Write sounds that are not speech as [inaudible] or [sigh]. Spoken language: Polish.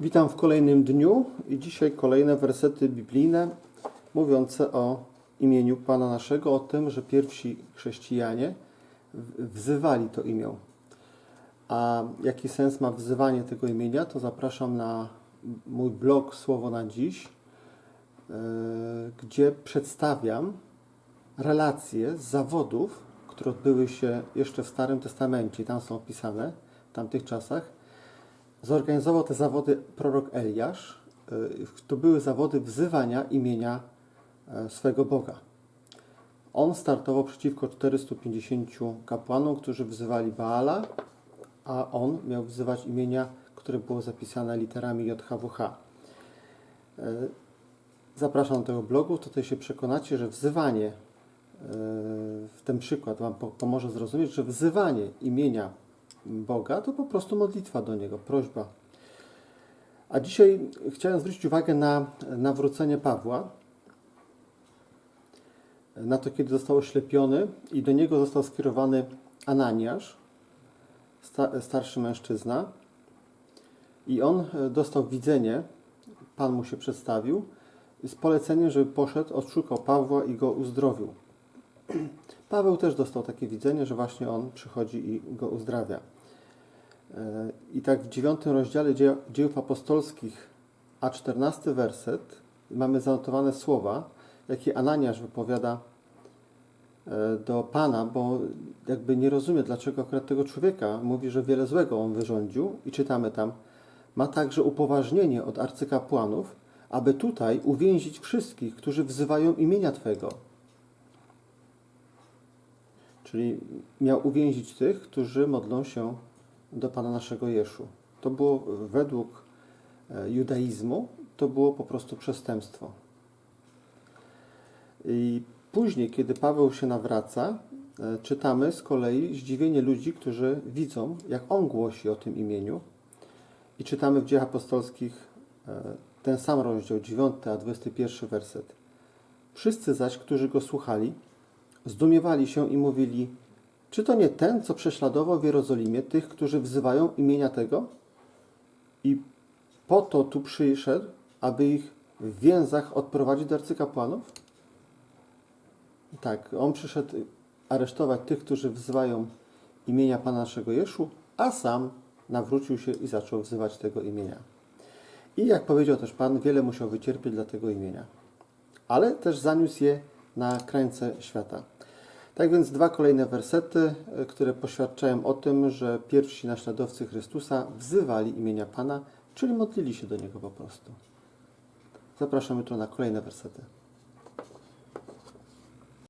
Witam w kolejnym dniu i dzisiaj kolejne wersety biblijne mówiące o imieniu Pana naszego, o tym, że pierwsi chrześcijanie wzywali to imię. A jaki sens ma wzywanie tego imienia, to zapraszam na mój blog Słowo na dziś, yy, gdzie przedstawiam relacje z zawodów, które odbyły się jeszcze w Starym Testamencie, tam są opisane w tamtych czasach. Zorganizował te zawody prorok Eliasz. Y, To były zawody wzywania imienia e, swego Boga. On startował przeciwko 450 kapłanom, którzy wzywali Baala, a on miał wzywać imienia, które było zapisane literami JHWH. E, Zapraszam do tego blogu, tutaj się przekonacie, że wzywanie, e, w ten przykład Wam po- pomoże zrozumieć, że wzywanie imienia Boga to po prostu modlitwa do Niego, prośba. A dzisiaj chciałem zwrócić uwagę na nawrócenie Pawła, na to, kiedy został oślepiony i do niego został skierowany Ananiasz, sta- starszy mężczyzna. I on e, dostał widzenie, Pan mu się przedstawił, z poleceniem, żeby poszedł, odszukał Pawła i go uzdrowił. [clears throat] Paweł też dostał takie widzenie, że właśnie on przychodzi i go uzdrawia. I tak w dziewiątym rozdziale Dzie- dziejów apostolskich, a czternasty werset, mamy zanotowane słowa, jakie Ananiasz wypowiada e, do Pana, bo jakby nie rozumie, dlaczego akurat tego człowieka mówi, że wiele złego on wyrządził i czytamy tam, ma także upoważnienie od arcykapłanów, aby tutaj uwięzić wszystkich, którzy wzywają imienia Twego. Czyli miał uwięzić tych, którzy modlą się do Pana naszego Jeszu. To było według e, judaizmu, to było po prostu przestępstwo. I później, kiedy Paweł się nawraca, e, czytamy z kolei zdziwienie ludzi, którzy widzą, jak on głosi o tym imieniu. I czytamy w Dziejach Apostolskich e, ten sam rozdział, 9 a 21 werset. Wszyscy zaś, którzy go słuchali, zdumiewali się i mówili, czy to nie ten, co prześladował w Jerozolimie tych, którzy wzywają imienia tego? I po to tu przyszedł, aby ich w więzach odprowadzić do arcykapłanów? Tak, on przyszedł aresztować tych, którzy wzywają imienia Pana naszego Jeszu, a sam nawrócił się i zaczął wzywać tego imienia. I jak powiedział też Pan, wiele musiał wycierpieć dla tego imienia. Ale też zaniósł je na krańce świata. Tak więc dwa kolejne wersety, e, które poświadczają o tym, że pierwsi naśladowcy Chrystusa wzywali imienia Pana, czyli modlili się do Niego po prostu. Zapraszamy tu na kolejne wersety.